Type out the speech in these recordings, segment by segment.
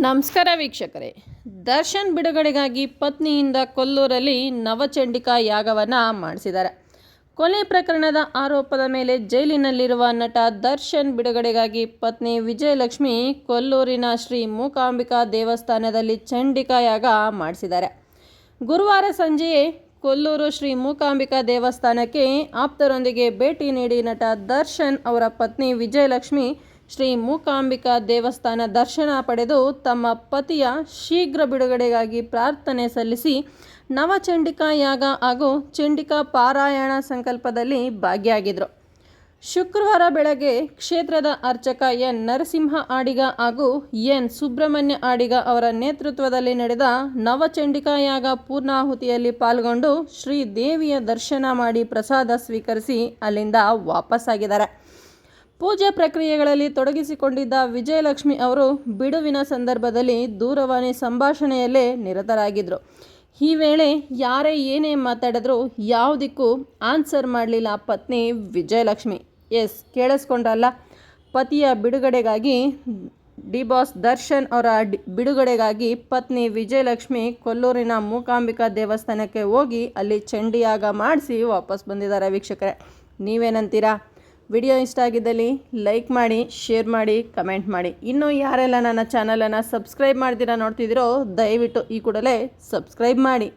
ನಮಸ್ಕಾರ ವೀಕ್ಷಕರೇ. ದರ್ಶನ್ ಬಿಡುಗಡೆಗಾಗಿ ಪತ್ನಿಯಿಂದ ಕೊಲ್ಲೂರಲ್ಲಿ ನವಚಂಡಿಕಾ ಯಾಗವನ್ನು ಮಾಡಿಸಿದ್ದಾರೆ. ಕೊಲೆ ಪ್ರಕರಣದ ಆರೋಪದ ಮೇಲೆ ಜೈಲಿನಲ್ಲಿರುವ ನಟ ದರ್ಶನ್ ಬಿಡುಗಡೆಗಾಗಿ ಪತ್ನಿ ವಿಜಯಲಕ್ಷ್ಮಿ ಕೊಲ್ಲೂರಿನ ಶ್ರೀ ಮೂಕಾಂಬಿಕಾ ದೇವಸ್ಥಾನದಲ್ಲಿ ಚಂಡಿಕಾ ಯಾಗ ಮಾಡಿಸಿದ್ದಾರೆ. ಗುರುವಾರ ಸಂಜೆಯೇ ಕೊಲ್ಲೂರು ಶ್ರೀ ಮೂಕಾಂಬಿಕಾ ದೇವಸ್ಥಾನಕ್ಕೆ ಆಪ್ತರೊಂದಿಗೆ ಭೇಟಿ ನೀಡಿ ನಟ ದರ್ಶನ್ ಅವರ ಪತ್ನಿ ವಿಜಯಲಕ್ಷ್ಮಿ ಶ್ರೀ ಮೂಕಾಂಬಿಕಾ ದೇವಸ್ಥಾನ ದರ್ಶನ ಪಡೆದು ತಮ್ಮ ಪತಿಯ ಶೀಘ್ರ ಬಿಡುಗಡೆಗಾಗಿ ಪ್ರಾರ್ಥನೆ ಸಲ್ಲಿಸಿ ನವಚಂಡಿಕಾ ಯಾಗ ಹಾಗೂ ಚಂಡಿಕಾ ಪಾರಾಯಣ ಸಂಕಲ್ಪದಲ್ಲಿ ಭಾಗಿಯಾಗಿದ್ದರು ಶುಕ್ರವಾರ ಬೆಳಗ್ಗೆ ಕ್ಷೇತ್ರದ ಅರ್ಚಕ ಎನ್. ನರಸಿಂಹ ಆಡಿಗ ಹಾಗೂ ಎನ್. ಸುಬ್ರಹ್ಮಣ್ಯ ಆಡಿಗ ಅವರ ನೇತೃತ್ವದಲ್ಲಿ ನಡೆದ ನವಚಂಡಿಕಾ ಯಾಗ ಪೂರ್ಣಾಹುತಿಯಲ್ಲಿ ಪಾಲ್ಗೊಂಡು ಶ್ರೀ ದೇವಿಯ ದರ್ಶನ ಮಾಡಿ ಪ್ರಸಾದ ಸ್ವೀಕರಿಸಿ ಅಲ್ಲಿಂದ ವಾಪಸ್ಸಾಗಿದ್ದಾರೆ. ಪೂಜಾ ಪ್ರಕ್ರಿಯೆಗಳಲ್ಲಿ ತೊಡಗಿಸಿಕೊಂಡಿದ್ದ ವಿಜಯಲಕ್ಷ್ಮಿ ಅವರು ಬಿಡುವಿನ ಸಂದರ್ಭದಲ್ಲಿ ದೂರವಾಣಿ ಸಂಭಾಷಣೆಯಲ್ಲೇ ನಿರತರಾಗಿದ್ದರು ಈ ವೇಳೆ ಯಾರೇ ಏನೇ ಮಾತಾಡಿದ್ರು ಯಾವುದಕ್ಕೂ ಆನ್ಸರ್ ಮಾಡಲಿಲ್ಲ ಪತ್ನಿ ವಿಜಯಲಕ್ಷ್ಮಿ. ಎಸ್, ಕೇಳಿಸ್ಕೊಂಡ್ರಲ್ಲ, ಪತಿಯ ಬಿಡುಗಡೆಗಾಗಿ ಡಿ ಬಾಸ್ ದರ್ಶನ್ ಅವರ ಬಿಡುಗಡೆಗಾಗಿ ಪತ್ನಿ ವಿಜಯಲಕ್ಷ್ಮಿ ಕೊಲ್ಲೂರಿನ ಮೂಕಾಂಬಿಕಾ ದೇವಸ್ಥಾನಕ್ಕೆ ಹೋಗಿ ಅಲ್ಲಿ ಚಂಡಿಯಾಗ ಮಾಡಿಸಿ ವಾಪಸ್ ಬಂದಿದ್ದಾರೆ ವೀಕ್ಷಕರೇ. ನೀವೇನಂತೀರಾ? ವಿಡಿಯೋ ಇಷ್ಟ ಆಗಿದ್ದಲ್ಲಿ ಲೈಕ್ ಮಾಡಿ, ಶೇರ್ ಮಾಡಿ, ಕಮೆಂಟ್ ಮಾಡಿ. ಇನ್ನೂ ಯಾರೆಲ್ಲ ನನ್ನ ಚಾನಲನ್ನು ಸಬ್ಸ್ಕ್ರೈಬ್ ಮಾಡ್ತೀರಾ ನೋಡ್ತಿದ್ದೀರೋ, ದಯವಿಟ್ಟು ಈ ಕೂಡಲೇ ಸಬ್ಸ್ಕ್ರೈಬ್ ಮಾಡಿ.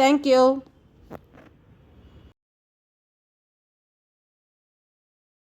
Thank you.